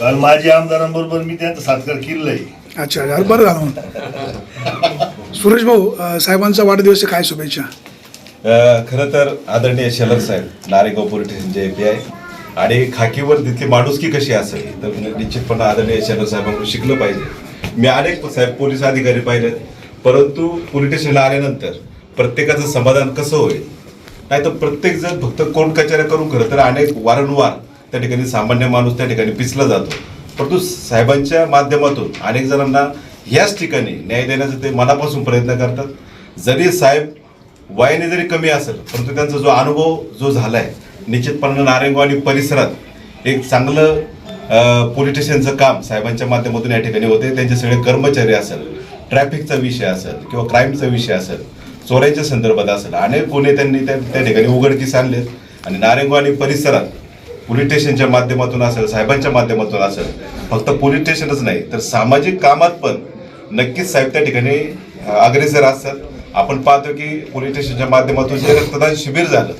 काल माझ्या आमदारांबरोबर मी त्यांचा सत्कार केलेला आहे अच्छा यार बरं झालं मग. सुरेश भाऊ अं, साहेबांचा वाढदिवस काय शुभेच्छा? अ, खरं तर आदरणीय शलर साहेब नारेगाव पोलीस स्टेशनचे एपी आहे. आणि खाकीवर तिथली माणुसकी कशी असेल तर निश्चितपणे आदरणीय शलर साहेबांकडून शिकलं पाहिजे. मी अनेक साहेब पोलीस अधिकारी पाहिलेत परंतु पोलीस स्टेशनला आल्यानंतर प्रत्येकाचं समाधान कसं होईल? नाही तर प्रत्येक जण फक्त कोर्ट कचऱ्या करून खरं तर अनेक वारंवार त्या ठिकाणी सामान्य माणूस त्या ठिकाणी पिसला जातो. परंतु साहेबांच्या माध्यमातून अनेक जणांना ह्याच ठिकाणी न्याय देण्याचा ते मनापासून प्रयत्न करतात. जरी साहेब वयाने जरी कमी असेल परंतु त्यांचा जो अनुभव जो झालाय निश्चितपणे नारायणगाव परिसरात एक चांगलं अं, पोलीस स्टेशनचं काम साहेबांच्या माध्यमातून या ठिकाणी होते. त्यांचे सगळे कर्मचारी असेल ट्रॅफिकचा विषय असेल किंवा क्राईमचा विषय असेल चोऱ्यांच्या संदर्भात असेल अनेक गुन्हे त्यांनी त्या त्या ठिकाणी उघडकीस आणलेत. आणि नारायणगाव परिसरात पोलीस स्टेशनच्या माध्यमातून असेल साहेबांच्या माध्यमातून असेल फक्त पोलीस स्टेशनच नाही तर सामाजिक कामात पण नक्कीच साहेब त्या ठिकाणी अग्रेसर असतात. आपण पाहतो की पोलीस स्टेशनच्या माध्यमातून जे रक्तदान शिबिर झालं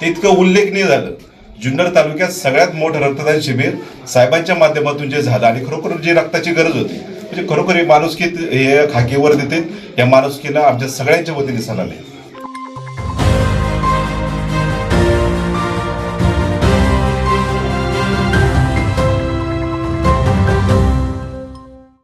ते इतकं उल्लेखनीय झालं. जुन्नर तालुक्यात सगळ्यात मोठं रक्तदान शिबिर साहेबांच्या माध्यमातून जे झालं आणि खरोखर जी रक्ताची गरज होती म्हणजे खरोखर हे माणुसकी हे खाकीवर देते या माणुसकीला आमच्या सगळ्यांच्या वतीने सणाले आहे.